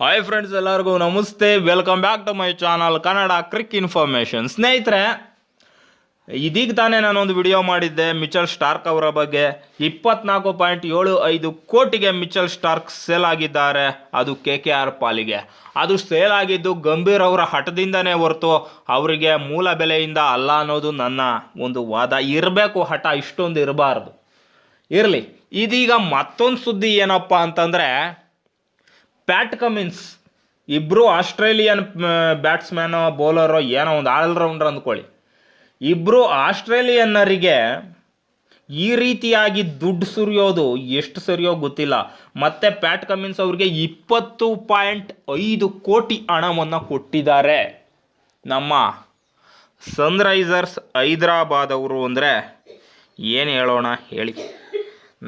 Hi friends ಎಲ್ಲರಿಗೂ ನಮಸ್ತೆ. Welcome back to my channel Kannada cric information ಸ್ನೇಹಿತರೆ, ಇದೀಗ ತಾನೇ ನಾನೊಂದು ವಿಡಿಯೋ ಮಾಡಿದ್ದೆ ಮಿಚಲ್ ಸ್ಟಾರ್ಕ್ ಅವರ ಬಗ್ಗೆ. ಇಪ್ಪತ್ನಾಲ್ಕು ಪಾಯಿಂಟ್ ಏಳು ಐದು ಕೋಟಿಗೆ ಮಿಚಲ್ ಸ್ಟಾರ್ಕ್ ಸೇಲ್ ಆಗಿದ್ದಾರೆ. ಅದು ಕೆ ಕೆ ಆರ್ ಪಾಲಿಗೆ. ಅದು ಸೇಲ್ ಆಗಿದ್ದು ಗಂಭೀರ್ ಅವರ ಹಠದಿಂದನೇ ಹೊರತು, ಅವರಿಗೆ ಮೂಲ ಬೆಲೆಯಿಂದ ಅಲ್ಲ ಅನ್ನೋದು ನನ್ನ ಒಂದು ವಾದ. ಇರಬೇಕು ಹಠ, ಇಷ್ಟೊಂದು ಇರಬಾರ್ದು. ಇರಲಿ. ಇದೀಗ ಮತ್ತೊಂದು ಸುದ್ದಿ ಏನಪ್ಪ ಅಂತಂದರೆ ಪ್ಯಾಟ್ ಕಮಿನ್ಸ್. ಇಬ್ಬರು ಆಸ್ಟ್ರೇಲಿಯನ್ ಬ್ಯಾಟ್ಸ್ಮ್ಯಾನೋ, ಬೌಲರು, ಏನೋ ಒಂದು ಆಲ್ರೌಂಡರ್ ಅಂದ್ಕೊಳ್ಳಿ. ಇಬ್ಬರು ಆಸ್ಟ್ರೇಲಿಯನ್ನರಿಗೆ ಈ ರೀತಿಯಾಗಿ ದುಡ್ಡು ಸುರಿಯೋದು ಎಷ್ಟು ಸರಿಯೋ ಗೊತ್ತಿಲ್ಲ. ಮತ್ತೆ ಪ್ಯಾಟ್ ಕಮಿನ್ಸ್ ಅವ್ರಿಗೆ ಇಪ್ಪತ್ತು ಪಾಯಿಂಟ್ ಐದು ಕೋಟಿ ಹಣವನ್ನು ಕೊಟ್ಟಿದ್ದಾರೆ. ನಮ್ಮ ಸನ್ರೈಸರ್ಸ್ ಹೈದರಾಬಾದ್ ಅವರು ಅಂದರೆ ಏನು ಹೇಳೋಣ ಹೇಳಿ.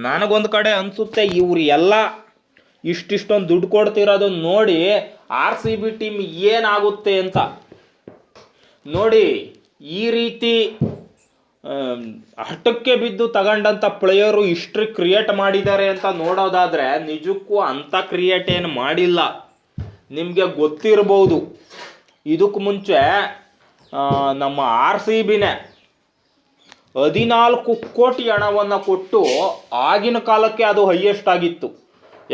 ನನಗೊಂದು ಕಡೆ ಅನಿಸುತ್ತೆ ಇವರು ಎಲ್ಲ ಇಷ್ಟಿಷ್ಟೊಂದು ದುಡ್ಡು ಕೊಡ್ತಿರೋದು ನೋಡಿ ಆರ್ ಸಿ ಬಿ ಟೀಮ್ ಏನಾಗುತ್ತೆ ಅಂತ. ನೋಡಿ, ಈ ರೀತಿ ಹಠಕ್ಕೆ ಬಿದ್ದು ತಗೊಂಡಂಥ ಪ್ಲೇಯರು ಇಷ್ಟು ಕ್ರಿಯೇಟ್ ಮಾಡಿದ್ದಾರೆ ಅಂತ ನೋಡೋದಾದರೆ ನಿಜಕ್ಕೂ ಅಂಥ ಕ್ರಿಯೇಟ್ ಏನು ಮಾಡಿಲ್ಲ. ನಿಮಗೆ ಗೊತ್ತಿರ್ಬೋದು. ಇದಕ್ಕೆ ಮುಂಚೆ ನಮ್ಮ ಆರ್ ಸಿ ಬಿನೇ ಹದಿನಾಲ್ಕು ಕೋಟಿ ಹಣವನ್ನು ಕೊಟ್ಟು ಆಗಿನ ಕಾಲಕ್ಕೆ ಅದು ಹೈಯೆಸ್ಟ್ ಆಗಿತ್ತು.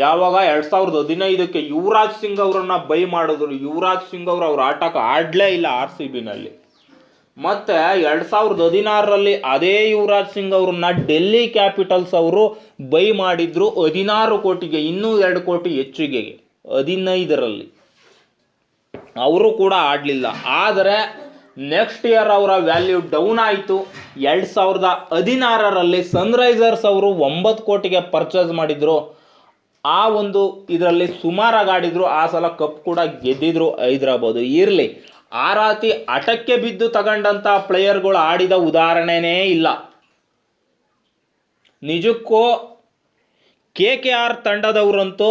ಯಾವಾಗ ಎರಡು ಸಾವಿರದ ಹದಿನೈದಕ್ಕೆ ಯುವರಾಜ್ ಸಿಂಗ್ ಅವರನ್ನ ಬೈ ಮಾಡಿದ್ರು. ಯುವರಾಜ್ ಸಿಂಗ್ ಅವರು ಅವ್ರ ಆಟಕ್ಕೆ ಆಡಲೇ ಇಲ್ಲ ಆರ್ ಸಿ ಬಿನಲ್ಲಿ. ಮತ್ತೆ ಎರಡು ಸಾವಿರದ ಹದಿನಾರರಲ್ಲಿ ಅದೇ ಯುವರಾಜ್ ಸಿಂಗ್ ಅವ್ರನ್ನ ಡೆಲ್ಲಿ ಕ್ಯಾಪಿಟಲ್ಸ್ ಅವರು ಬೈ ಮಾಡಿದ್ರು ಹದಿನಾರು ಕೋಟಿಗೆ, ಇನ್ನೂ ಎರಡು ಕೋಟಿ ಹೆಚ್ಚಿಗೆಗೆ, ಹದಿನೈದರಲ್ಲಿ. ಅವರು ಕೂಡ ಆಡಲಿಲ್ಲ. ಆದರೆ ನೆಕ್ಸ್ಟ್ ಇಯರ್ ಅವರ ವ್ಯಾಲ್ಯೂ ಡೌನ್ ಆಯಿತು. ಎರಡು ಸಾವಿರದ ಹದಿನಾರರಲ್ಲಿ ಸನ್ರೈಸರ್ಸ್ ಅವರು ಒಂಬತ್ತು ಕೋಟಿಗೆ ಪರ್ಚೇಸ್ ಮಾಡಿದ್ರು. ಆ ಒಂದು ಇದರಲ್ಲಿ ಸುಮಾರಾಗಿ ಆಡಿದ್ರು ಆ ಸಲ ಕಪ್ ಕೂಡ ಗೆದ್ದಿದ್ರು ಹೈದ್ರಾಬಾದು. ಇರಲಿ, ಆ ರಾತಿ ಹಠಕ್ಕೆ ಬಿದ್ದು ತಗೊಂಡಂಥ ಪ್ಲೇಯರ್ಗಳು ಆಡಿದ ಉದಾಹರಣೆನೇ ಇಲ್ಲ. ನಿಜಕ್ಕೂ ಕೆ ಕೆ ಆರ್ ತಂಡದವರಂತೂ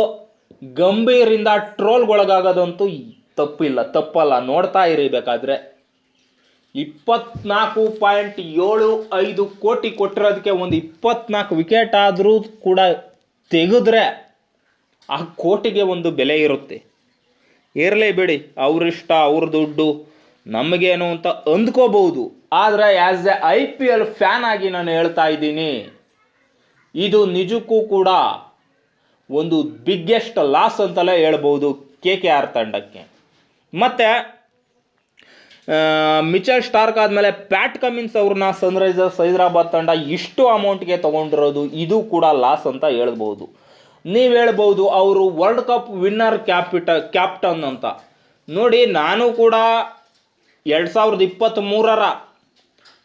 ಗಂಭೀರಿಂದ ಟ್ರೋಲ್ಗೊಳಗಾಗೋದಂತೂ ತಪ್ಪಿಲ್ಲ. ತಪ್ಪಲ್ಲ, ನೋಡ್ತಾ ಇರಬೇಕಾದ್ರೆ ಇಪ್ಪತ್ನಾಲ್ಕು ಪಾಯಿಂಟ್ ಏಳು ಐದು ಕೋಟಿ ಕೊಟ್ಟಿರೋದಕ್ಕೆ ಒಂದು ಇಪ್ಪತ್ನಾಲ್ಕು ವಿಕೆಟ್ ಆದರೂ ಕೂಡ ತೆಗೆದ್ರೆ ಆ ಕೋಟಿಗೆ ಒಂದು ಬೆಲೆ ಇರುತ್ತೆ. ಇರಲೇಬೇಡಿ ಬಿಡಿ ಅವರಿಷ್ಟ, ಅವ್ರ ದುಡ್ಡು, ನಮಗೇನು ಅಂತ ಅಂದ್ಕೋಬಹುದು. ಆದರೆ as a I P L fan ಆಗಿ ನಾನು ಹೇಳ್ತಾ ಇದ್ದೀನಿ, ಇದು ನಿಜಕ್ಕೂ ಕೂಡ ಒಂದು ಬಿಗ್ಗೆಸ್ಟ್ ಲಾಸ್ ಅಂತಲೇ ಹೇಳ್ಬೋದು ಕೆ ಕೆ ಆರ್ ತಂಡಕ್ಕೆ. ಮತ್ತು ಮಿಚಲ್ ಸ್ಟಾರ್ಕ್ ಆದಮೇಲೆ ಪ್ಯಾಟ್ ಕಮಿನ್ಸ್ ಅವ್ರನ್ನ ಸನ್ರೈಸರ್ಸ್ ಹೈದರಾಬಾದ್ ತಂಡ ಇಷ್ಟು ಅಮೌಂಟ್ಗೆ ತೊಗೊಂಡಿರೋದು, ಇದು ಕೂಡ ಲಾಸ್ ಅಂತ ಹೇಳ್ಬೋದು. ನೀವು ಹೇಳ್ಬೋದು ಅವರು ವರ್ಲ್ಡ್ ಕಪ್ ವಿನ್ನರ್ ಕ್ಯಾಪಿಟ ಕ್ಯಾಪ್ಟನ್ ಅಂತ. ನೋಡಿ, ನಾನು ಕೂಡ ಎರಡು ಸಾವಿರದ ಇಪ್ಪತ್ತ್ಮೂರರ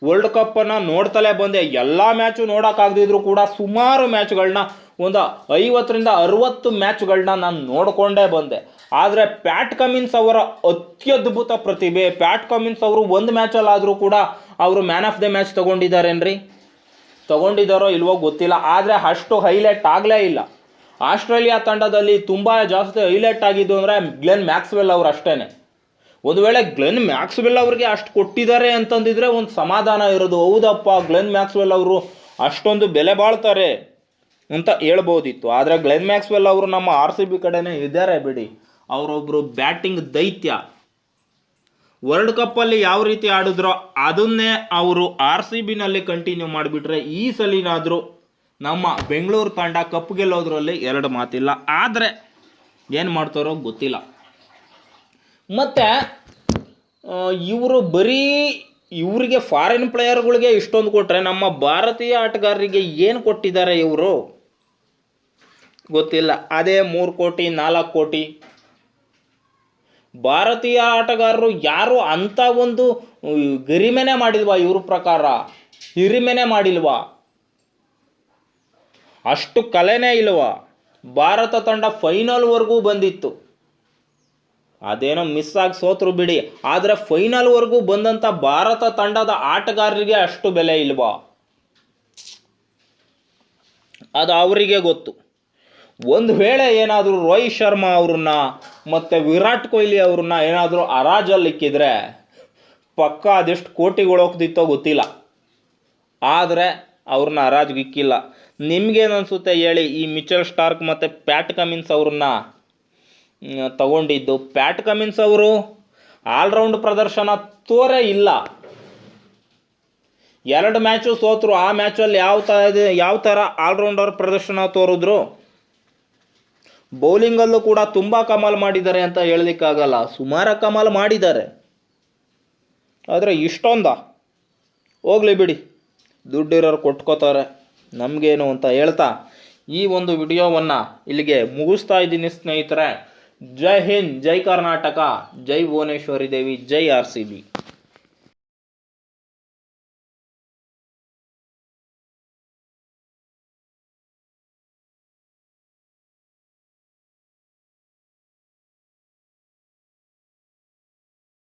ವರ್ಲ್ಡ್ ಕಪ್ಪನ್ನು ನೋಡ್ತಲೇ ಬಂದೆ. ಎಲ್ಲ ಮ್ಯಾಚು ನೋಡೋಕ್ಕಾಗದಿದ್ರು ಕೂಡ ಸುಮಾರು ಮ್ಯಾಚ್ಗಳನ್ನ ಒಂದು ಐವತ್ತರಿಂದ ಅರುವತ್ತು ಮ್ಯಾಚ್ಗಳನ್ನ ನಾನು ನೋಡಿಕೊಂಡೇ ಬಂದೆ. ಆದರೆ ಪ್ಯಾಟ್ ಕಮಿನ್ಸ್ ಅವರ ಅತ್ಯದ್ಭುತ ಪ್ರತಿಭೆ ಪ್ಯಾಟ್ ಕಮಿನ್ಸ್ ಅವರು ಒಂದು ಮ್ಯಾಚಲ್ಲಾದರೂ ಕೂಡ ಅವರು ಮ್ಯಾನ್ ಆಫ್ ದ ಮ್ಯಾಚ್ ತೊಗೊಂಡಿದ್ದಾರೇನ್ರಿ? ತಗೊಂಡಿದ್ದಾರೋ ಇಲ್ವೋ ಗೊತ್ತಿಲ್ಲ. ಆದರೆ ಅಷ್ಟು ಹೈಲೈಟ್ ಆಗಲೇ ಇಲ್ಲ. ಆಸ್ಟ್ರೇಲಿಯಾ ತಂಡದಲ್ಲಿ ತುಂಬ ಜಾಸ್ತಿ ಹೈಲೈಟ್ ಆಗಿದ್ದು ಅಂದರೆ ಗ್ಲೆನ್ ಮ್ಯಾಕ್ಸ್ವೆಲ್ ಅವರು ಅಷ್ಟೇ ಒಂದು ವೇಳೆ ಗ್ಲೆನ್ ಮ್ಯಾಕ್ಸ್ವೆಲ್ ಅವ್ರಿಗೆ ಅಷ್ಟು ಕೊಟ್ಟಿದ್ದಾರೆ ಅಂತಂದಿದ್ರೆ ಒಂದು ಸಮಾಧಾನ ಇರೋದು. ಹೌದಪ್ಪ, ಗ್ಲೆನ್ ಮ್ಯಾಕ್ಸ್ವೆಲ್ ಅವರು ಅಷ್ಟೊಂದು ಬೆಲೆ ಬಾಳ್ತಾರೆ ಅಂತ ಹೇಳ್ಬೋದಿತ್ತು. ಆದರೆ ಗ್ಲೆನ್ ಮ್ಯಾಕ್ಸ್ವೆಲ್ ಅವರು ನಮ್ಮ ಆರ್ ಸಿ ಬಿ ಕಡೆನೇ ಇದ್ದಾರೆ ಬಿಡಿ. ಅವರೊಬ್ಬರು ಬ್ಯಾಟಿಂಗ್ ದೈತ್ಯ. ವರ್ಲ್ಡ್ ಕಪ್ಪಲ್ಲಿ ಯಾವ ರೀತಿ ಆಡಿದ್ರೋ ಅದನ್ನೇ ಅವರು ಆರ್ ಸಿ ಬಿನಲ್ಲಿ ಕಂಟಿನ್ಯೂ ಮಾಡಿಬಿಟ್ರೆ ಈ ಸಲಿನಾದರೂ ನಮ್ಮ ಬೆಂಗಳೂರು ತಂಡ ಕಪ್ ಗೆಲ್ಲೋದ್ರಲ್ಲಿ ಎರಡು ಮಾತಿಲ್ಲ. ಆದರೆ ಏನು ಮಾಡ್ತಾರೋ ಗೊತ್ತಿಲ್ಲ. ಮತ್ತು ಇವರು ಬರೀ ಇವರಿಗೆ ಫಾರಿನ್ ಪ್ಲೇಯರ್ಗಳಿಗೆ ಇಷ್ಟೊಂದು ಕೊಟ್ಟರೆ ನಮ್ಮ ಭಾರತೀಯ ಆಟಗಾರರಿಗೆ ಏನು ಕೊಟ್ಟಿದ್ದಾರೆ ಇವರು? ಗೊತ್ತಿಲ್ಲ. ಅದೇ ಮೂರು ಕೋಟಿ, ನಾಲ್ಕು ಕೋಟಿ. ಭಾರತೀಯ ಆಟಗಾರರು ಯಾರು ಅಂಥ ಒಂದು ಗರಿಮೆನೆ ಮಾಡಿಲ್ವಾ ಇವ್ರ ಪ್ರಕಾರ? ಹಿರಿಮೆನೆ ಮಾಡಿಲ್ವಾ? ಅಷ್ಟು ಕಲೆನೇ ಇಲ್ವ ಭಾರತ ತಂಡ ಫೈನಲ್ವರೆಗೂ ಬಂದಿತ್ತು. ಅದೇನೋ ಮಿಸ್ ಆಗಿ ಸೋತರು ಬಿಡಿ. ಆದರೆ ಫೈನಲ್ವರೆಗೂ ಬಂದಂಥ ಭಾರತ ತಂಡದ ಆಟಗಾರರಿಗೆ ಅಷ್ಟು ಬೆಲೆ ಇಲ್ವಾ? ಅದು ಅವರಿಗೆ ಗೊತ್ತು. ಒಂದು ವೇಳೆ ಏನಾದರೂ ರೋಹಿತ್ ಶರ್ಮಾ ಅವ್ರನ್ನ ಮತ್ತು ವಿರಾಟ್ ಕೊಹ್ಲಿ ಅವ್ರನ್ನ ಏನಾದರೂ ಹರಾಜಲ್ಲಿ ಇಕ್ಕಿದ್ರೆ ಪಕ್ಕ ಅದೆಷ್ಟು ಕೋಟಿಗಳು ಹೋಗ್ತಿತ್ತೋ ಗೊತ್ತಿಲ್ಲ. ಆದರೆ ಅವ್ರನ್ನ ಹರಾಜ್ಗೆ ಇಕ್ಕಿಲ್ಲ ನಿಮ್ಗೇನು ಅನಿಸುತ್ತೆ ಹೇಳಿ ಈ ಮಿಚಲ್ ಸ್ಟಾರ್ಕ್ ಮತ್ತು ಪ್ಯಾಟ್ ಕಮಿನ್ಸ್ ಅವ್ರನ್ನ ತಗೊಂಡಿದ್ದು? ಪ್ಯಾಟ್ ಕಮಿನ್ಸ್ ಅವರು ಆಲ್ರೌಂಡ್ ಪ್ರದರ್ಶನ ತೋರೇ ಇಲ್ಲ. ಎರಡು ಮ್ಯಾಚು ಸೋತರು, ಆ ಮ್ಯಾಚಲ್ಲಿ ಯಾವ ಥರ ಯಾವ ಥರ ಆಲ್ರೌಂಡರ್ ಪ್ರದರ್ಶನ ತೋರಿದ್ರು? ಬೌಲಿಂಗಲ್ಲೂ ಕೂಡ ತುಂಬ ಕಮಾಲ್ ಮಾಡಿದ್ದಾರೆ ಅಂತ ಹೇಳಲಿಕ್ಕಾಗಲ್ಲ. ಸುಮಾರು ಕಮಾಲ್ ಮಾಡಿದ್ದಾರೆ. ಆದರೆ ಇಷ್ಟೊಂದ? ಹೋಗ್ಲಿ ಬಿಡಿ. ದುಡ್ಡಿರೋರು ಕೊಟ್ಕೋತಾರೆ ನಮಗೇನು ಅಂತ ಹೇಳ್ತಾ ಈ ಒಂದು ವಿಡಿಯೋವನ್ನು ಇಲ್ಲಿಗೆ ಮುಗಿಸ್ತಾ ಇದ್ದೀನಿ ಸ್ನೇಹಿತರೆ. ಜೈ ಹಿಂದ್, ಜೈ ಕರ್ನಾಟಕ, ಜೈ ಭುವನೇಶ್ವರಿ ದೇವಿ, ಜೈ ಆರ್ ಸಿ ಬಿ.